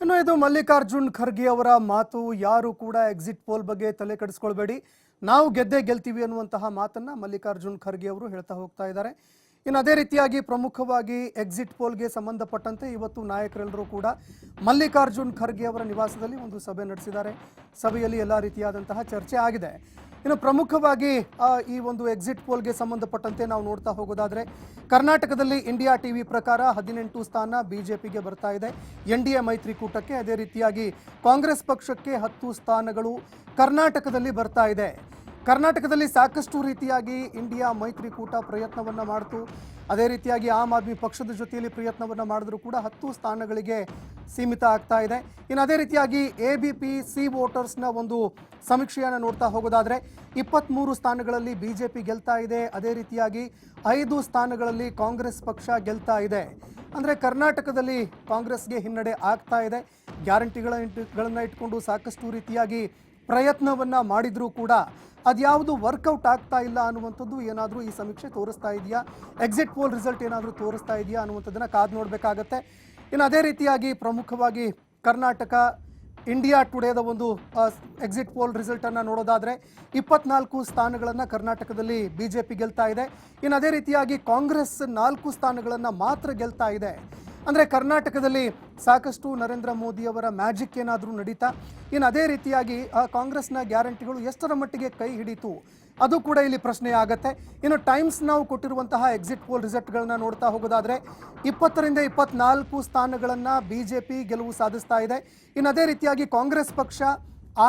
ಇನ್ನು ಇದು ಮಲ್ಲಿಕಾರ್ಜುನ್ ಖರ್ಗೆ ಅವರ ಮಾತು, ಯಾರು ಕೂಡ ಎಕ್ಸಿಟ್ ಪೋಲ್ ಬಗ್ಗೆ ತಲೆ ಕೆಡಿಸ್ಕೊಳ್ಬೇಡಿ. ನಾವು ಗೆದ್ದೇ ಗೆಲ್ತೀವಿ ಅನ್ನುವಂತಹ ಮಾತನ್ನ ಮಲ್ಲಿಕಾರ್ಜುನ್ ಖರ್ಗೆ ಅವರು ಹೇಳ್ತಾ ಹೋಗ್ತಾ ಇದ್ದಾರೆ. ಇನ್ನು ಅದೇ ರೀತಿಯಾಗಿ ಪ್ರಮುಖವಾಗಿ ಎಕ್ಸಿಟ್ ಪೋಲ್ಗೆ ಸಂಬಂಧಪಟ್ಟಂತೆ ಇವತ್ತು ನಾಯಕರೆಲ್ಲರೂ ಕೂಡ ಮಲ್ಲಿಕಾರ್ಜುನ್ ಖರ್ಗೆ ಅವರ ನಿವಾಸದಲ್ಲಿ ಒಂದು ಸಭೆ ನಡೆಸಿದ್ದಾರೆ. ಸಭೆಯಲ್ಲಿ ಎಲ್ಲ ರೀತಿಯಾದಂತಹ ಚರ್ಚೆ ಆಗಿದೆ. ಇನ್ನು ಪ್ರಮುಖವಾಗಿ ಈ ಒಂದು ಎಕ್ಸಿಟ್ ಪೋಲ್ಗೆ ಸಂಬಂಧಪಟ್ಟಂತೆ ನಾವು ನೋಡ್ತಾ ಹೋಗೋದಾದ್ರೆ, ಕರ್ನಾಟಕದಲ್ಲಿ ಇಂಡಿಯಾ ಟಿವಿ ಪ್ರಕಾರ ಹದಿನೆಂಟು ಸ್ಥಾನ ಬಿಜೆಪಿಗೆ ಬರ್ತಾ ಇದೆ. ಎನ್ ಡಿ ಎ ಮೈತ್ರಿಕೂಟಕ್ಕೆ ಅದೇ ರೀತಿಯಾಗಿ ಕಾಂಗ್ರೆಸ್ ಪಕ್ಷಕ್ಕೆ ಹತ್ತು ಸ್ಥಾನಗಳು ಕರ್ನಾಟಕದಲ್ಲಿ ಬರ್ತಾ ಇದೆ. ಕರ್ನಾಟಕದಲ್ಲಿ ಸಾಕಷ್ಟು ರೀತಿಯಾಗಿ ಇಂಡಿಯಾ ಮೈತ್ರಿಕೂಟ ಪ್ರಯತ್ನವನ್ನು ಮಾಡ್ತು. ಅದೇ ರೀತಿಯಾಗಿ ಆಮ್ ಆದ್ಮಿ ಪಕ್ಷದ ಜೊತೆಯಲ್ಲಿ ಪ್ರಯತ್ನವನ್ನು ಮಾಡಿದ್ರು ಕೂಡ ಹತ್ತು ಸ್ಥಾನಗಳಿಗೆ ಸೀಮಿತ ಆಗ್ತಾ ಇದೆ. ಇನ್ನು ಅದೇ ರೀತಿಯಾಗಿ ಎ ಬಿ ಪಿ ಸಿ ವೋಟರ್ಸ್ನ ಒಂದು ಸಮೀಕ್ಷೆಯನ್ನು ನೋಡ್ತಾ ಹೋಗೋದಾದರೆ ಇಪ್ಪತ್ತ್ಮೂರು ಸ್ಥಾನಗಳಲ್ಲಿ ಬಿ ಜೆ ಪಿ ಗೆಲ್ತಾ ಇದೆ. ಅದೇ ರೀತಿಯಾಗಿ ಐದು ಸ್ಥಾನಗಳಲ್ಲಿ ಕಾಂಗ್ರೆಸ್ ಪಕ್ಷ ಗೆಲ್ತಾ ಇದೆ. ಅಂದರೆ ಕರ್ನಾಟಕದಲ್ಲಿ ಕಾಂಗ್ರೆಸ್ಗೆ ಹಿನ್ನಡೆ ಆಗ್ತಾ ಇದೆ. ಗ್ಯಾರಂಟಿಗಳ ಇಟ್ಟುಗಳನ್ನು ಇಟ್ಕೊಂಡು ಸಾಕಷ್ಟು ರೀತಿಯಾಗಿ ಪ್ರಯತ್ನವನ್ನ ಮಾಡಿದರೂ ಕೂಡ ಅದ್ಯಾವುದು ವರ್ಕೌಟ್ ಆಗ್ತಾ ಇಲ್ಲ ಅನ್ನುವಂಥದ್ದು ಏನಾದರೂ ಈ ಸಮೀಕ್ಷೆ ತೋರಿಸ್ತಾ ಇದೆಯಾ? ಎಕ್ಸಿಟ್ ಪೋಲ್ ರಿಸಲ್ಟ್ ಏನಾದರೂ ತೋರಿಸ್ತಾ ಇದೆಯಾ ಅನ್ನುವಂಥದ್ದನ್ನು ಕಾದು ನೋಡಬೇಕಾಗತ್ತೆ. ಇನ್ನು ಅದೇ ರೀತಿಯಾಗಿ ಪ್ರಮುಖವಾಗಿ ಕರ್ನಾಟಕ ಇಂಡಿಯಾ ಟುಡೇದ ಒಂದು ಎಕ್ಸಿಟ್ ಪೋಲ್ ರಿಸಲ್ಟನ್ನು ನೋಡೋದಾದರೆ ಇಪ್ಪತ್ನಾಲ್ಕು ಸ್ಥಾನಗಳನ್ನು ಕರ್ನಾಟಕದಲ್ಲಿ ಬಿ ಜೆ ಪಿ ಗೆಲ್ತಾ ಇದೆ. ಇನ್ನು ಅದೇ ರೀತಿಯಾಗಿ ಕಾಂಗ್ರೆಸ್ ನಾಲ್ಕು ಸ್ಥಾನಗಳನ್ನು ಮಾತ್ರ ಗೆಲ್ತಾ ಇದೆ. ಅಂದರೆ ಕರ್ನಾಟಕದಲ್ಲಿ ಸಾಕಷ್ಟು ನರೇಂದ್ರ ಮೋದಿಯವರ ಮ್ಯಾಜಿಕ್ ಏನಾದರೂ ನಡೀತಾ? ಇನ್ನು ಅದೇ ರೀತಿಯಾಗಿ ಕಾಂಗ್ರೆಸ್ನ ಗ್ಯಾರಂಟಿಗಳು ಎಷ್ಟರ ಮಟ್ಟಿಗೆ ಕೈ ಹಿಡಿತು? ಅದು ಕೂಡ ಇಲ್ಲಿ ಪ್ರಶ್ನೆ ಆಗತ್ತೆ. ಇನ್ನು ಟೈಮ್ಸ್ ನಾವು ಕೊಟ್ಟಿರುವಂತಹ ಎಕ್ಸಿಟ್ ಪೋಲ್ ರಿಸಲ್ಟ್ಗಳನ್ನ ನೋಡ್ತಾ ಹೋಗೋದಾದ್ರೆ, ಇಪ್ಪತ್ತರಿಂದ ಇಪ್ಪತ್ನಾಲ್ಕು ಸ್ಥಾನಗಳನ್ನು ಬಿ ಜೆ ಪಿ ಗೆಲುವು ಸಾಧಿಸ್ತಾ ಇದೆ. ಇನ್ನು ಅದೇ ರೀತಿಯಾಗಿ ಕಾಂಗ್ರೆಸ್ ಪಕ್ಷ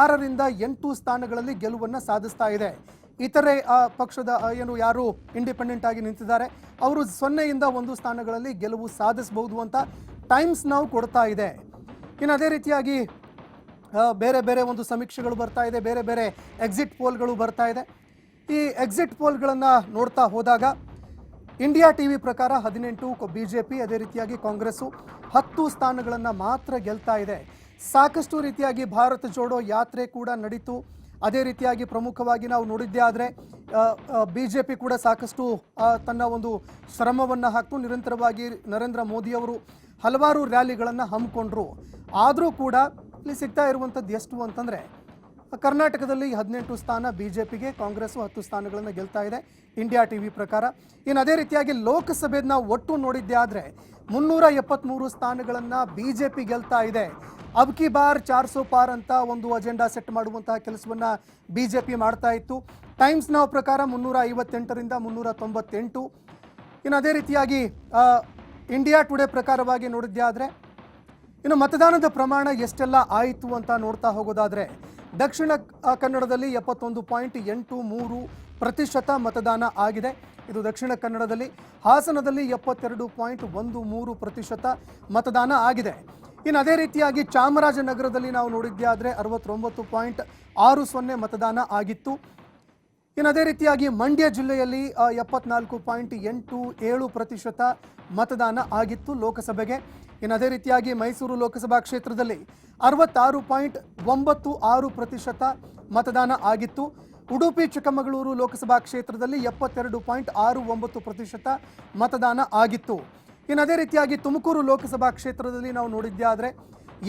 ಆರರಿಂದ ಎಂಟು ಸ್ಥಾನಗಳಲ್ಲಿ ಗೆಲುವನ್ನು ಸಾಧಿಸ್ತಾ ಇದೆ. ಇತರೆ ಪಕ್ಷದ ಏನು, ಯಾರು ಇಂಡಿಪೆಂಡೆಂಟ್ ಆಗಿ ನಿಂತಿದ್ದಾರೆ, ಅವರು ಸೊನ್ನೆಯಿಂದ ಒಂದು ಸ್ಥಾನಗಳಲ್ಲಿ ಗೆಲುವು ಸಾಧಿಸಬಹುದು ಅಂತ ಟೈಮ್ಸ್ ನಾವು ಕೊಡ್ತಾ ಇದೆ. ಇನ್ನು ಅದೇ ರೀತಿಯಾಗಿ ಬೇರೆ ಬೇರೆ ಒಂದು ಸಮೀಕ್ಷೆಗಳು ಬರ್ತಾ ಇದೆ, ಬೇರೆ ಬೇರೆ ಎಕ್ಸಿಟ್ ಪೋಲ್ಗಳು ಬರ್ತಾ ಇದೆ. ಈ ಎಕ್ಸಿಟ್ ಪೋಲ್ಗಳನ್ನು ನೋಡ್ತಾ ಹೋದಾಗ ಇಂಡಿಯಾ ಟಿವಿ ಪ್ರಕಾರ ಹದಿನೆಂಟು ಬಿ ಜೆ ಪಿ ಅದೇ ರೀತಿಯಾಗಿ ಕಾಂಗ್ರೆಸ್ಸು ಹತ್ತು ಸ್ಥಾನಗಳನ್ನು ಮಾತ್ರ ಗೆಲ್ತಾ ಇದೆ. ಸಾಕಷ್ಟು ರೀತಿಯಾಗಿ ಭಾರತ ಜೋಡೋ ಯಾತ್ರೆ ಕೂಡ ನಡೀತು. ಅದೇ ರೀತಿಯಾಗಿ ಪ್ರಮುಖವಾಗಿ ನಾವು ನೋಡಿದ್ದೇ ಆದರೆ ಬಿ ಜೆ ಪಿ ಕೂಡ ಸಾಕಷ್ಟು ತನ್ನ ಒಂದು ಶ್ರಮವನ್ನು ಹಾಕ್ತು. ನಿರಂತರವಾಗಿ ನರೇಂದ್ರ ಮೋದಿಯವರು ಹಲವಾರು ರ್ಯಾಲಿಗಳನ್ನು ಹಮ್ಮಿಕೊಂಡ್ರು. ಆದರೂ ಕೂಡ ಇಲ್ಲಿ ಸಿಗ್ತಾ ಇರುವಂಥದ್ದು ಎಷ್ಟು ಅಂತಂದರೆ, ಕರ್ನಾಟಕದಲ್ಲಿ ಹದಿನೆಂಟು ಸ್ಥಾನ ಬಿ ಜೆ ಪಿಗೆ ಕಾಂಗ್ರೆಸ್ ಹತ್ತು ಸ್ಥಾನಗಳನ್ನು ಗೆಲ್ತಾ ಇದೆ, ಇಂಡಿಯಾ ಟಿ ವಿ ಪ್ರಕಾರ. ಇನ್ನು ಅದೇ ರೀತಿಯಾಗಿ ಲೋಕಸಭೆದ ನಾವು ಒಟ್ಟು ನೋಡಿದ್ದೆ ಆದರೆ, ಮುನ್ನೂರ ಎಪ್ಪತ್ತ್ಮೂರು ಸ್ಥಾನಗಳನ್ನು ಬಿ ಜೆ ಪಿ ಗೆಲ್ತಾ ಇದೆ. ಅಬ್ ಕಿ ಬಾರ್ ಚಾರ್ ಸೋ ಪಾರ್ ಅಂತ ಒಂದು ಅಜೆಂಡಾ ಸೆಟ್ ಮಾಡುವಂತಹ ಕೆಲಸವನ್ನು ಬಿಜೆಪಿ ಮಾಡ್ತಾ ಇತ್ತು. ಟೈಮ್ಸ್ ನಾವು ಪ್ರಕಾರ ಮುನ್ನೂರ ಐವತ್ತೆಂಟರಿಂದ ಮುನ್ನೂರ ತೊಂಬತ್ತೆಂಟು. ಇನ್ನು ಅದೇ ರೀತಿಯಾಗಿ ಇಂಡಿಯಾ ಟುಡೇ ಪ್ರಕಾರವಾಗಿ ನೋಡಿದ್ದೆ ಆದರೆ, ಇನ್ನು ಮತದಾನದ ಪ್ರಮಾಣ ಎಷ್ಟೆಲ್ಲ ಆಯಿತು ಅಂತ ನೋಡ್ತಾ ಹೋಗೋದಾದರೆ, ದಕ್ಷಿಣ ಕನ್ನಡದಲ್ಲಿ ಎಪ್ಪತ್ತೊಂದು ಪಾಯಿಂಟ್ ಎಂಟು ಮೂರು ಪ್ರತಿಶತ ಮತದಾನ ಆಗಿದೆ. ಇದು ದಕ್ಷಿಣ ಕನ್ನಡದಲ್ಲಿ ಹಾಸನದಲ್ಲಿ ಎಪ್ಪತ್ತೆರಡು ಪಾಯಿಂಟ್ ಒಂದು ಮೂರು ಪ್ರತಿಶತ ಮತದಾನ ಆಗಿದೆ. ಇನ್ನು ಅದೇ ರೀತಿಯಾಗಿ ಚಾಮರಾಜನಗರದಲ್ಲಿ ನಾವು ನೋಡಿದ್ದೆ, ಆದರೆ ಅರವತ್ತೊಂಬತ್ತು ಪಾಯಿಂಟ್ ಆರು ಸೊನ್ನೆ ಮತದಾನ ಆಗಿತ್ತು. ಇನ್ನು ಅದೇ ರೀತಿಯಾಗಿ ಮಂಡ್ಯ ಜಿಲ್ಲೆಯಲ್ಲಿ ಎಪ್ಪತ್ನಾಲ್ಕು ಪಾಯಿಂಟ್ ಎಂಟು ಏಳು ಪ್ರತಿಶತ ಮತದಾನ ಆಗಿತ್ತು ಲೋಕಸಭೆಗೆ. ಇನ್ನು ಅದೇ ರೀತಿಯಾಗಿ ಮೈಸೂರು ಲೋಕಸಭಾ ಕ್ಷೇತ್ರದಲ್ಲಿ ಅರವತ್ತಾರು ಪಾಯಿಂಟ್ ಒಂಬತ್ತು ಆರು ಪ್ರತಿಶತ ಮತದಾನ ಆಗಿತ್ತು. ಉಡುಪಿ, ಚಿಕ್ಕಮಗಳೂರು ಲೋಕಸಭಾ ಕ್ಷೇತ್ರದಲ್ಲಿ ಎಪ್ಪತ್ತೆರಡು ಪಾಯಿಂಟ್ ಆರು ಒಂಬತ್ತು ಪ್ರತಿಶತ ಮತದಾನ ಆಗಿತ್ತು. ಇನ್ನು ಅದೇ ರೀತಿಯಾಗಿ ತುಮಕೂರು ಲೋಕಸಭಾ ಕ್ಷೇತ್ರದಲ್ಲಿ ನಾವು ನೋಡಿದ್ದೇ ಆದರೆ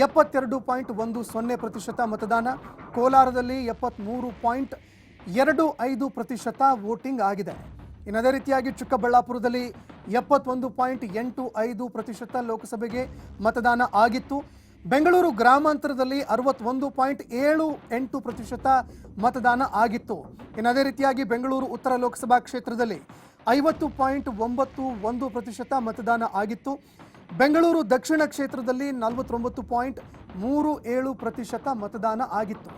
ಎಪ್ಪತ್ತೆರಡು ಪಾಯಿಂಟ್ ಒಂದು ಸೊನ್ನೆ ಪ್ರತಿಶತ ಮತದಾನ. ಕೋಲಾರದಲ್ಲಿ ಎಪ್ಪತ್ತ್ಮೂರು ಪಾಯಿಂಟ್ ಎರಡು ಐದು ಪ್ರತಿಶತ ವೋಟಿಂಗ್ ಆಗಿದೆ. ಇನ್ನು ಅದೇ ರೀತಿಯಾಗಿ ಚಿಕ್ಕಬಳ್ಳಾಪುರದಲ್ಲಿ ಎಪ್ಪತ್ತೊಂದು ಪಾಯಿಂಟ್ ಎಂಟು ಐದು ಪ್ರತಿಶತ ಲೋಕಸಭೆಗೆ ಮತದಾನ ಆಗಿತ್ತು. ಬೆಂಗಳೂರು ಗ್ರಾಮಾಂತರದಲ್ಲಿ ಅರವತ್ತೊಂದು ಪಾಯಿಂಟ್ ಏಳು ಎಂಟು ಪ್ರತಿಶತ ಮತದಾನ ಆಗಿತ್ತು. ಇನ್ನು ಅದೇ ರೀತಿಯಾಗಿ ಬೆಂಗಳೂರು ಉತ್ತರ ಲೋಕಸಭಾ ಕ್ಷೇತ್ರದಲ್ಲಿ ಐವತ್ತು ಪಾಯಿಂಟ್ ಒಂಬತ್ತು ಒಂದು ಪ್ರತಿಶತ ಮತದಾನ ಆಗಿತ್ತು. ಬೆಂಗಳೂರು ದಕ್ಷಿಣ ಕ್ಷೇತ್ರದಲ್ಲಿ ನಲವತ್ತೊಂಬತ್ತು ಪಾಯಿಂಟ್ ಮೂರು ಏಳು ಪ್ರತಿಶತ ಮತದಾನ ಆಗಿತ್ತು.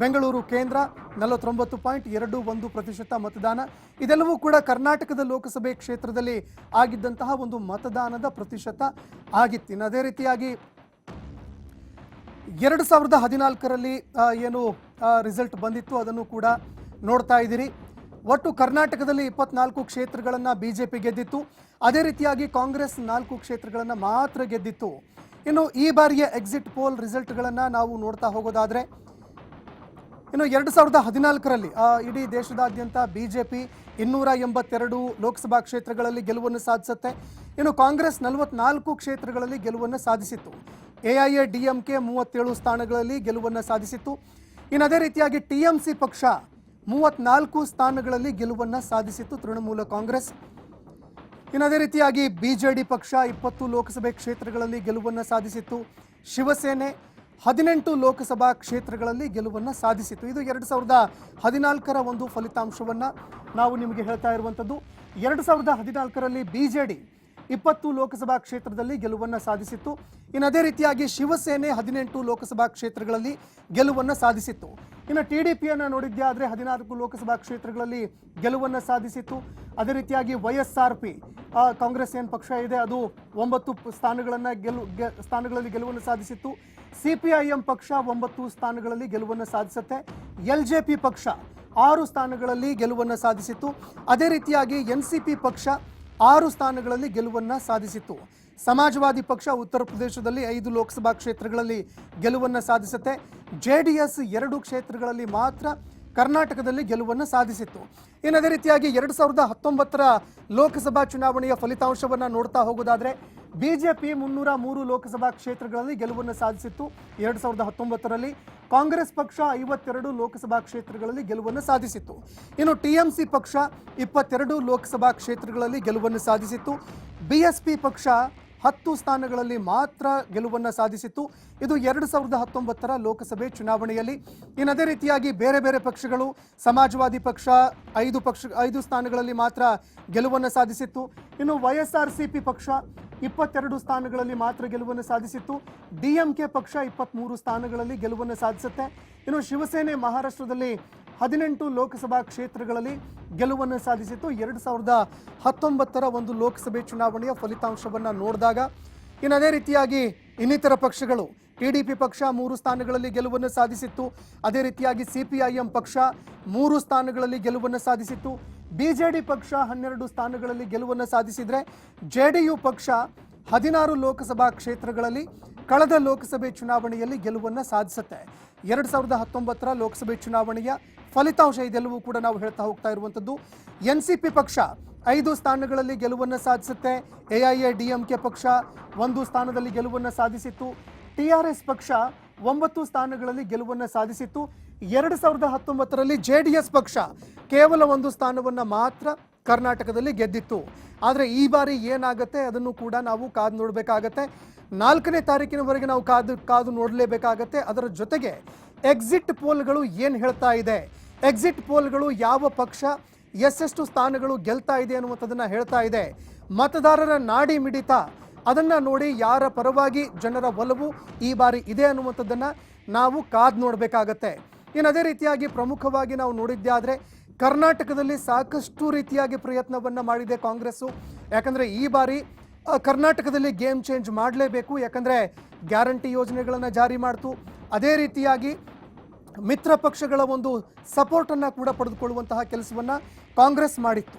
ಬೆಂಗಳೂರು ಕೇಂದ್ರ ನಲವತ್ತೊಂಬತ್ತು ಪಾಯಿಂಟ್ ಎರಡು ಒಂದು ಪ್ರತಿಶತ ಮತದಾನ. ಇದೆಲ್ಲವೂ ಕೂಡ ಕರ್ನಾಟಕದ ಲೋಕಸಭೆ ಕ್ಷೇತ್ರದಲ್ಲಿ ಆಗಿದ್ದಂತಹ ಒಂದು ಮತದಾನದ ಪ್ರತಿಶತ ಆಗಿತ್ತು. ಇನ್ನು ಅದೇ ರೀತಿಯಾಗಿ ಎರಡು ಸಾವಿರದ ಹದಿನಾಲ್ಕರಲ್ಲಿ ಏನು ರಿಸಲ್ಟ್ ಬಂದಿತ್ತು. ಅದನ್ನು ಕೂಡ ನೋಡ್ತಾ ಇದ್ದೀರಿ. ಒಟ್ಟು ಕರ್ನಾಟಕದಲ್ಲಿ ಇಪ್ಪತ್ನಾಲ್ಕು ಕ್ಷೇತ್ರಗಳನ್ನು ಬಿ ಜೆ ಪಿ ಗೆದ್ದಿತ್ತು. ಅದೇ ರೀತಿಯಾಗಿ ಕಾಂಗ್ರೆಸ್ ನಾಲ್ಕು ಕ್ಷೇತ್ರಗಳನ್ನು ಮಾತ್ರ ಗೆದ್ದಿತ್ತು. ಇನ್ನು ಈ ಬಾರಿಯ ಎಕ್ಸಿಟ್ ಪೋಲ್ ರಿಸಲ್ಟ್ಗಳನ್ನು ನಾವು ನೋಡ್ತಾ ಹೋಗೋದಾದರೆ, ಇನ್ನು ಎರಡು ಸಾವಿರದ ಹದಿನಾಲ್ಕರಲ್ಲಿ ಇಡೀ ದೇಶದಾದ್ಯಂತ ಬಿ ಜೆ ಪಿ ಇನ್ನೂರ ಎಂಬತ್ತೆರಡು ಲೋಕಸಭಾ ಕ್ಷೇತ್ರಗಳಲ್ಲಿ ಗೆಲುವನ್ನು ಸಾಧಿಸುತ್ತೆ. ಇನ್ನು ಕಾಂಗ್ರೆಸ್ ನಲವತ್ನಾಲ್ಕು ಕ್ಷೇತ್ರಗಳಲ್ಲಿ ಗೆಲುವನ್ನು ಸಾಧಿಸಿತ್ತು. A I A, D M K ಮೂವತ್ತೇಳು ಸ್ಥಾನಗಳಲ್ಲಿ ಗೆಲುವನ್ನು ಸಾಧಿಸಿತ್ತು. ಇನ್ನು ಅದೇ ರೀತಿಯಾಗಿ ಟಿ ಎಂ ಸಿ ಪಕ್ಷ ಮೂವತ್ನಾಲ್ಕು ಸ್ಥಾನಗಳಲ್ಲಿ ಗೆಲುವನ್ನು ಸಾಧಿಸಿತ್ತು ತೃಣಮೂಲ ಕಾಂಗ್ರೆಸ್. ಇನ್ನು ಅದೇ ರೀತಿಯಾಗಿ ಡಿ ಪಕ್ಷ ಇಪ್ಪತ್ತು ಲೋಕಸಭೆ ಕ್ಷೇತ್ರಗಳಲ್ಲಿ ಗೆಲುವನ್ನು ಸಾಧಿಸಿತ್ತು. ಶಿವಸೇನೆ ಹದಿನೆಂಟು ಲೋಕಸಭಾ ಕ್ಷೇತ್ರಗಳಲ್ಲಿ ಗೆಲುವನ್ನು ಸಾಧಿಸಿತ್ತು. ಇದು ಎರಡು ಸಾವಿರದ ಹದಿನಾಲ್ಕರ ಒಂದು ಫಲಿತಾಂಶವನ್ನು ನಾವು ನಿಮಗೆ ಹೇಳ್ತಾ ಇರುವಂಥದ್ದು. ಎರಡು ಸಾವಿರದ ಹದಿನಾಲ್ಕರಲ್ಲಿ ಬಿಜೆಡಿ ಇಪ್ಪತ್ತು ಲೋಕಸಭಾ ಕ್ಷೇತ್ರದಲ್ಲಿ ಗೆಲುವನ್ನು ಸಾಧಿಸಿತ್ತು. ಇನ್ನು ಅದೇ ರೀತಿಯಾಗಿ ಶಿವಸೇನೆ ಹದಿನೆಂಟು ಲೋಕಸಭಾ ಕ್ಷೇತ್ರಗಳಲ್ಲಿ ಗೆಲುವನ್ನು ಸಾಧಿಸಿತ್ತು. ಇನ್ನು ಟಿ ಡಿ ಪಿಯನ್ನು ನೋಡಿದ್ದೆ ಆದರೆ ಹದಿನಾಲ್ಕು ಲೋಕಸಭಾ ಕ್ಷೇತ್ರಗಳಲ್ಲಿ ಗೆಲುವನ್ನು ಸಾಧಿಸಿತ್ತು. ಅದೇ ರೀತಿಯಾಗಿ Y S R P Congress ಏನು ಪಕ್ಷ ಇದೆ, ಅದು ಒಂಬತ್ತು ಸ್ಥಾನಗಳನ್ನು ಗೆಲು ಸ್ಥಾನಗಳಲ್ಲಿ ಗೆಲುವನ್ನು ಸಾಧಿಸಿತ್ತು. ಸಿ ಪಿ ಐ ಎಂ ಪಕ್ಷ ಒಂಬತ್ತು ಸ್ಥಾನಗಳಲ್ಲಿ ಗೆಲುವನ್ನು ಸಾಧಿಸುತ್ತೆ. ಎಲ್ ಜೆ ಪಿ ಪಕ್ಷ ಆರು ಸ್ಥಾನಗಳಲ್ಲಿ ಗೆಲುವನ್ನು ಸಾಧಿಸಿತ್ತು. ಅದೇ ರೀತಿಯಾಗಿ ಎನ್ ಸಿ ಪಿ ಪಕ್ಷ ಆರು ಸ್ಥಾನಗಳಲ್ಲಿ ಗೆಲುವನ್ನು ಸಾಧಿಸಿತ್ತು. ಸಮಾಜವಾದಿ ಪಕ್ಷ ಉತ್ತರ ಪ್ರದೇಶದಲ್ಲಿ ಐದು ಲೋಕಸಭಾ ಕ್ಷೇತ್ರಗಳಲ್ಲಿ ಗೆಲುವನ್ನು ಸಾಧಿಸುತ್ತೆ. ಜೆ ಡಿ ಎಸ್ ಎರಡು ಕ್ಷೇತ್ರಗಳಲ್ಲಿ ಮಾತ್ರ ಕರ್ನಾಟಕದಲ್ಲಿ ಗೆಲುವನ್ನು ಸಾಧಿಸಿತ್ತು. ಇನ್ನು ಅದೇ ರೀತಿಯಾಗಿ ಎರಡು ಸಾವಿರದ ಹತ್ತೊಂಬತ್ತರ ಲೋಕಸಭಾ ಚುನಾವಣೆಯ ಫಲಿತಾಂಶವನ್ನು ನೋಡ್ತಾ ಹೋಗೋದಾದ್ರೆ ಬಿಜೆಪಿ ಮುನ್ನೂರ ಮೂರು ಲೋಕಸಭಾ ಕ್ಷೇತ್ರಗಳಲ್ಲಿ ಗೆಲುವನ್ನು ಸಾಧಿಸಿತ್ತು. ಎರಡು ಸಾವಿರದ ಹತ್ತೊಂಬತ್ತರಲ್ಲಿ ಕಾಂಗ್ರೆಸ್ ಪಕ್ಷ ಐವತ್ತೆರಡು ಲೋಕಸಭಾ ಕ್ಷೇತ್ರಗಳಲ್ಲಿ ಗೆಲುವನ್ನು ಸಾಧಿಸಿತ್ತು. ಇನ್ನು ಟಿಎಂಸಿ ಪಕ್ಷ ಇಪ್ಪತ್ತೆರಡು ಲೋಕಸಭಾ ಕ್ಷೇತ್ರಗಳಲ್ಲಿ ಗೆಲುವನ್ನು ಸಾಧಿಸಿತ್ತು. ಬಿಎಸ್ಪಿ ಪಕ್ಷ ಹತ್ತು ಸ್ಥಾನಗಳಲ್ಲಿ ಮಾತ್ರ ಗೆಲುವನ್ನು ಸಾಧಿಸಿತ್ತು. ಇದು ಎರಡು ಸಾವಿರದ ಹತ್ತೊಂಬತ್ತರ ಲೋಕಸಭೆ ಚುನಾವಣೆಯಲ್ಲಿ. ಇನ್ನು ಅದೇ ರೀತಿಯಾಗಿ ಬೇರೆ ಬೇರೆ ಪಕ್ಷಗಳು, ಸಮಾಜವಾದಿ ಪಕ್ಷ ಐದು ಪಕ್ಷ, ಐದು ಸ್ಥಾನಗಳಲ್ಲಿ ಮಾತ್ರ ಗೆಲುವನ್ನು ಸಾಧಿಸಿತ್ತು. ಇನ್ನು ವೈ ಎಸ್ ಸಿ ಪಿ ಪಕ್ಷ ಇಪ್ಪತ್ತೆರಡು ಸ್ಥಾನಗಳಲ್ಲಿ ಮಾತ್ರ ಗೆಲುವನ್ನು ಸಾಧಿಸಿತ್ತು. ಡಿ ಎಂ ಕೆ ಪಕ್ಷ ಇಪ್ಪತ್ತ್ಮೂರು ಸ್ಥಾನಗಳಲ್ಲಿ ಗೆಲುವನ್ನು ಸಾಧಿಸುತ್ತೆ. ಇನ್ನು ಶಿವಸೇನೆ ಮಹಾರಾಷ್ಟ್ರದಲ್ಲಿ ಹದಿನೆಂಟು ಲೋಕಸಭಾ ಕ್ಷೇತ್ರಗಳಲ್ಲಿ ಗೆಲುವನ್ನು ಸಾಧಿಸಿತ್ತು. ಎರಡು ಸಾವಿರದ ಹತ್ತೊಂಬತ್ತರ ಒಂದು ಲೋಕಸಭೆ ಚುನಾವಣೆಯ ಫಲಿತಾಂಶವನ್ನು ನೋಡಿದಾಗ ಇನ್ನು ಅದೇ ರೀತಿಯಾಗಿ ಇನ್ನಿತರ ಪಕ್ಷಗಳು, ಟಿ ಡಿ ಪಿ ಪಕ್ಷ ಮೂರು ಸ್ಥಾನಗಳಲ್ಲಿ ಗೆಲುವನ್ನು ಸಾಧಿಸಿತ್ತು. ಅದೇ ರೀತಿಯಾಗಿ ಸಿ ಪಿ ಐ ಎಂ ಪಕ್ಷ ಮೂರು ಸ್ಥಾನಗಳಲ್ಲಿ ಗೆಲುವನ್ನು ಸಾಧಿಸಿತ್ತು. ಬಿ ಜೆ ಡಿ ಪಕ್ಷ ಹನ್ನೆರಡು ಸ್ಥಾನಗಳಲ್ಲಿ ಗೆಲುವನ್ನು ಸಾಧಿಸಿದರೆ ಜೆ ಡಿ ಯು ಪಕ್ಷ ಹದಿನಾರು ಲೋಕಸಭಾ ಕ್ಷೇತ್ರಗಳಲ್ಲಿ ಕಳೆದ ಲೋಕಸಭೆ ಚುನಾವಣೆಯಲ್ಲಿ ಗೆಲುವನ್ನು ಸಾಧಿಸುತ್ತೆ. ಎರಡು ಸಾವಿರದ ಹತ್ತೊಂಬತ್ತರ ಲೋಕಸಭೆ ಚುನಾವಣೆಯ ಫಲಿತಾಂಶ ಇದೆಲ್ಲವೂ ಕೂಡ ನಾವು ಹೇಳ್ತಾ ಹೋಗ್ತಾ ಇರುವಂಥದ್ದು. ಎನ್ ಸಿ ಪಿ ಪಕ್ಷ ಐದು ಸ್ಥಾನಗಳಲ್ಲಿ ಗೆಲುವನ್ನು ಸಾಧಿಸುತ್ತೆ. A I A, D M K ಪಕ್ಷ ಒಂದು ಸ್ಥಾನದಲ್ಲಿ ಗೆಲುವನ್ನು ಸಾಧಿಸಿತ್ತು. ಟಿ ಆರ್ ಎಸ್ ಪಕ್ಷ ಒಂಬತ್ತು ಸ್ಥಾನಗಳಲ್ಲಿ ಗೆಲುವನ್ನು ಸಾಧಿಸಿತ್ತು. ಎರಡು ಸಾವಿರದ ಹತ್ತೊಂಬತ್ತರಲ್ಲಿ ಜೆ ಡಿ ಎಸ್ ಪಕ್ಷ ಕೇವಲ ಒಂದು ಸ್ಥಾನವನ್ನು ಮಾತ್ರ ಕರ್ನಾಟಕದಲ್ಲಿ ಗೆದ್ದಿತ್ತು. ಆದರೆ ಈ ಬಾರಿ ಏನಾಗುತ್ತೆ ಅದನ್ನು ಕೂಡ ನಾವು ಕಾದು ನೋಡಬೇಕಾಗತ್ತೆ. ನಾಲ್ಕನೇ ತಾರೀಕಿನವರೆಗೆ ನಾವು ಕಾದು ಕಾದು ನೋಡಲೇಬೇಕಾಗತ್ತೆ. ಅದರ ಜೊತೆಗೆ ಎಕ್ಸಿಟ್ ಪೋಲ್ಗಳು ಏನು ಹೇಳ್ತಾ ಇದೆ? ಎಕ್ಸಿಟ್ ಪೋಲ್ಗಳು ಯಾವ ಪಕ್ಷ ಎಷ್ಟೆಷ್ಟು ಸ್ಥಾನಗಳು ಗೆಲ್ತಾ ಇದೆ ಅನ್ನುವಂಥದ್ದನ್ನು ಹೇಳ್ತಾ ಇದೆ. ಮತದಾರರ ನಾಡಿ ಮಿಡಿತ, ಅದನ್ನ ನೋಡಿ ಯಾರ ಪರವಾಗಿ ಜನರ ಒಲವು ಈ ಬಾರಿ ಇದೆ ಅನ್ನುವಂಥದ್ದನ್ನು ನಾವು ಕಾದು ನೋಡಬೇಕಾಗತ್ತೆ. ಇನ್ನು ಅದೇ ರೀತಿಯಾಗಿ ಪ್ರಮುಖವಾಗಿ ನಾವು ನೋಡಿದ್ದೇ ಆದರೆ ಕರ್ನಾಟಕದಲ್ಲಿ ಸಾಕಷ್ಟು ರೀತಿಯಾಗಿ ಪ್ರಯತ್ನವನ್ನು ಮಾಡಿದೆ ಕಾಂಗ್ರೆಸ್ಸು. ಯಾಕಂದರೆ ಈ ಬಾರಿ ಕರ್ನಾಟಕದಲ್ಲಿ ಗೇಮ್ ಚೇಂಜ್ ಮಾಡಲೇಬೇಕು. ಯಾಕಂದರೆ ಗ್ಯಾರಂಟಿ ಯೋಜನೆಗಳನ್ನು ಜಾರಿ ಮಾಡ್ತು. ಅದೇ ರೀತಿಯಾಗಿ ಮಿತ್ರ ಪಕ್ಷಗಳ ಒಂದು ಸಪೋರ್ಟನ್ನು ಕೂಡ ಪಡೆದುಕೊಳ್ಳುವಂತಹ ಕೆಲಸವನ್ನು ಕಾಂಗ್ರೆಸ್ ಮಾಡಿತ್ತು.